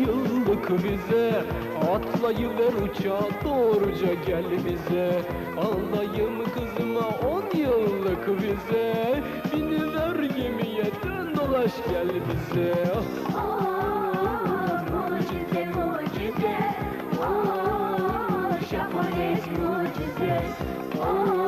yıllık vize. Atlayıver uçağa doğruca gel bize. Alayım kızıma on yıllık vize. Biniver gemiye dön dolaş gel bize. Mucize mucize. Oh Japones mucize. Oh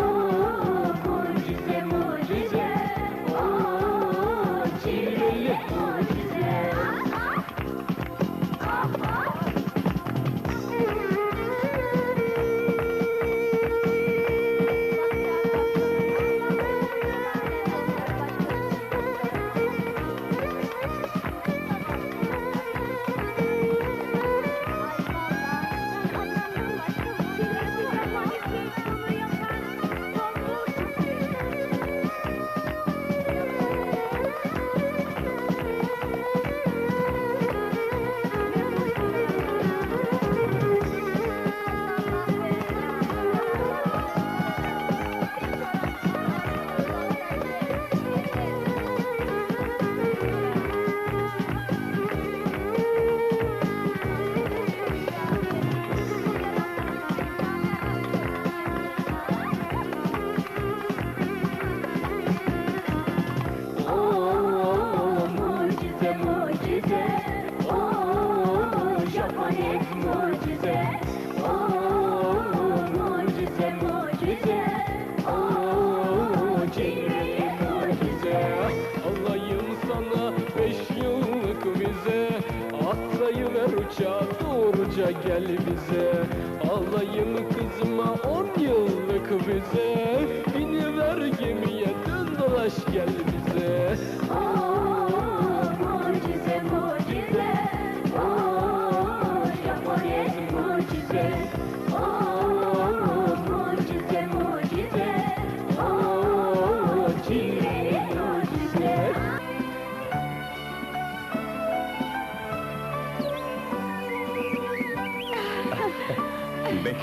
doğruca gel bize. Alayım kızıma on yıllık vize. Biniver gemiye dön dolaş gel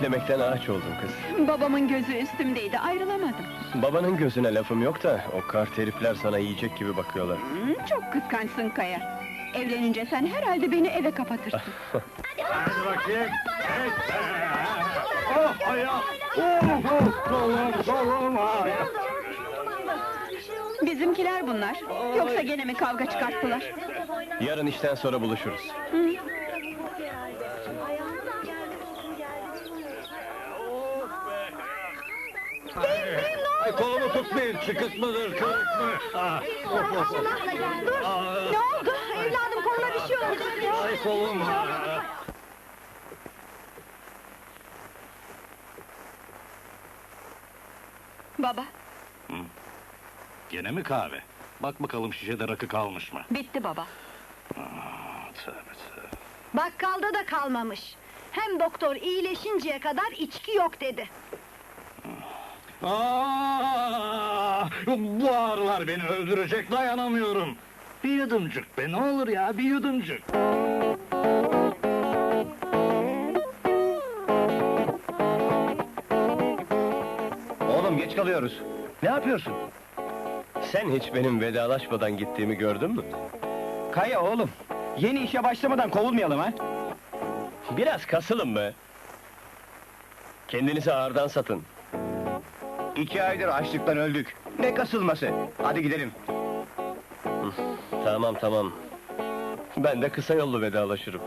Beklemekten ağaç oldum kız. Babamın gözü üstümdeydi, ayrılamadım. Babanın gözüne lafım yok da o kart herifler sana yiyecek gibi bakıyorlar. Hmm, çok kıskançsın Kaya. Evlenince sen herhalde beni eve kapatırsın. Hadi bakayım. Evet. Oh. Oh oh. Ayağı. Bizimkiler bunlar. Yoksa gene mi kavga çıkarttılar? Yarın işten sonra buluşuruz. Ay, kolumu tutmayın. Çıkık mıdır, kırık mı? Ah, oh, oh. Ah, Ne oldu? Evladım koluna bir şey oldu. Ay kolum. ah. Baba, Gene mi kahve? Bak bakalım şişede rakı kalmış mı? bitti baba. Ah, tövbe tövbe. Bakkalda da kalmamış. Hem doktor iyileşinceye kadar içki yok dedi. Aa, Ah, bu ağrılar beni öldürecek dayanamıyorum. Bir yudumcuk be ne olur ya bir yudumcuk. Oğlum geç kalıyoruz. Ne yapıyorsun? Sen hiç benim vedalaşmadan gittiğimi gördün mü? Kaya oğlum, yeni işe başlamadan kovulmayalım ha? Biraz kasılın be. Kendinizi ağırdan satın. İki aydır açlıktan öldük. Ne kasılması? Hadi gidelim. Tamam tamam. Ben de kısa yollu vedalaşırım.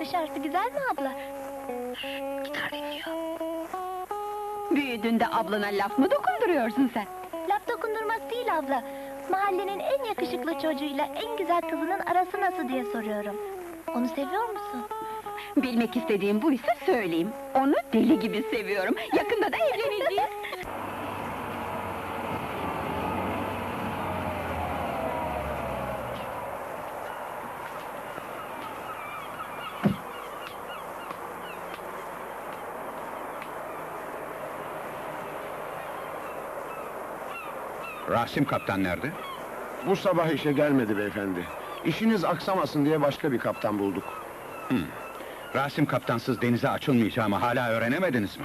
Dışarısı güzel mi abla? Gitar dinliyor. Büyüdüğünde ablana laf mı dokunduruyorsun sen? Dokundurmak değil abla. Mahallenin en yakışıklı çocuğuyla en güzel kızının arası nasıl diye soruyorum. Onu seviyor musun? Bilmek istediğim buysa söyleyeyim. Onu deli gibi seviyorum. Yakında da evleneceğiz. Rasim kaptan nerede? Bu sabah işe gelmedi beyefendi. İşiniz aksamasın diye başka bir kaptan bulduk. Rasim kaptansız denize açılmayacağımı hala öğrenemediniz mi?